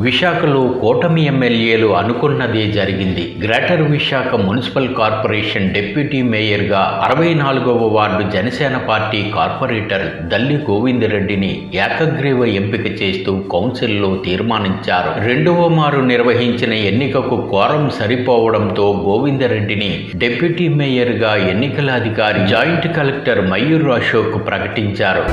విశాఖలో కూటమి ఎమ్మెల్యేలు అనుకున్నదే జరిగింది. Greater Visakha municipal corporation deputy మేయర్గా అరవై నాలుగవ ward Janasena party corporator Dalli గోవిందరెడ్డిని ఏకగ్రీవ ఎంపిక చేస్తూ కౌన్సిల్లో తీర్మానించారు. రెండవ మారు నిర్వహించిన ఎన్నికకు కోరం సరిపోవడంతో గోవిందరెడ్డిని డిప్యూటీ మేయర్గా ఎన్నికల అధికారి జాయింట్ కలెక్టర్ మయూర్ అశోక్ ప్రకటించారు.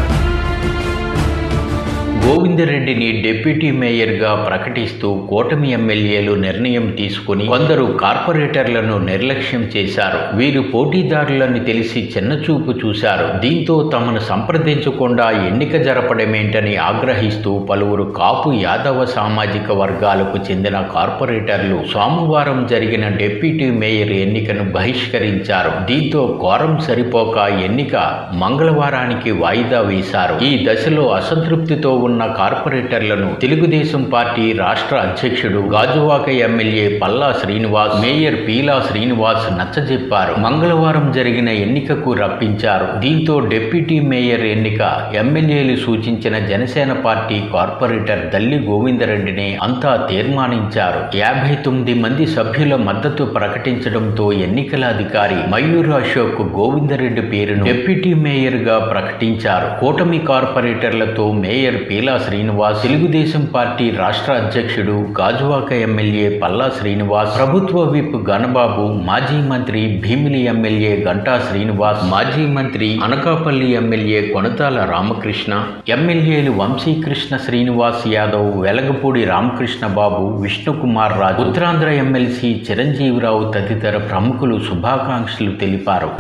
గోవిందరెడ్డిని డిప్యూటీ మేయర్గా ప్రకటిస్తూ కూటమి ఎమ్మెల్యేలు నిర్ణయం తీసుకుని కొందరు కార్పొరేటర్లను నిర్లక్ష్యం చేశారు. వీరు పోటీదారులను తెలిసి చిన్నచూపు చూశారు. దీంతో తమను సంప్రదించకుండా ఎన్నిక జరపడమేంటని ఆగ్రహిస్తూ పలువురు కాపు యాదవ సామాజిక వర్గాలకు చెందిన కార్పొరేటర్లు సోమవారం జరిగిన డిప్యూటీ మేయర్ ఎన్నికను బహిష్కరించారు. దీంతో కోరం సరిపోక ఎన్నిక మంగళవారానికి వాయిదా వేశారు. ఈ దశలో అసంతృప్తితో ఉన్న కార్పొరేటర్లను తెలుగుదేశం పార్టీ రాష్ట్ర అధ్యక్షుడు గాజువాక ఎమ్మెల్యే పల్లా శ్రీనివాస్ మేయర్ పీలా శ్రీనివాస్ నచ్చజెప్పారు. మంగళవారం జరిగిన ఎన్నికకు రప్పించారు. దీంతో డిప్యూటీ మేయర్ ఎన్నిక ఎమ్మెల్యేలు సూచించిన జనసేన పార్టీ కార్పొరేటర్ దల్లి గోవిందరెడ్డిని అంతా తీర్మానించారు. యాభై తొమ్మిది మంది సభ్యుల మద్దతు ప్రకటించడంతో ఎన్నికల అధికారి మయూర్ అశోక్ గోవిందరెడ్డి పేరును డిప్యూటీ మేయర్గా ప్రకటించారు. కూటమి కార్పొరేటర్లతో మేయర్ పీలా శ్రీనివాస్ తెలుగుదేశం పార్టీ రాష్ట్ర అధ్యక్షుడు గాజువాక ఎమ్మెల్యే పల్లా శ్రీనివాస్ ప్రభుత్వ విప్ గణబాబు మాజీ మంత్రి భీమిలి ఎమ్మెల్యే గంటా శ్రీనివాస్ మాజీ మంత్రి అనకాపల్లి ఎమ్మెల్యే కొనతాల రామకృష్ణ ఎమ్మెల్యేలు వంశీకృష్ణ శ్రీనివాస్ యాదవ్ వెలగపూడి రామకృష్ణ బాబు విష్ణుకుమార్ రాజు ఉత్తరాంధ్ర ఎమ్మెల్సీ చిరంజీవిరావు తదితర ప్రముఖులు శుభాకాంక్షలు తెలిపారు.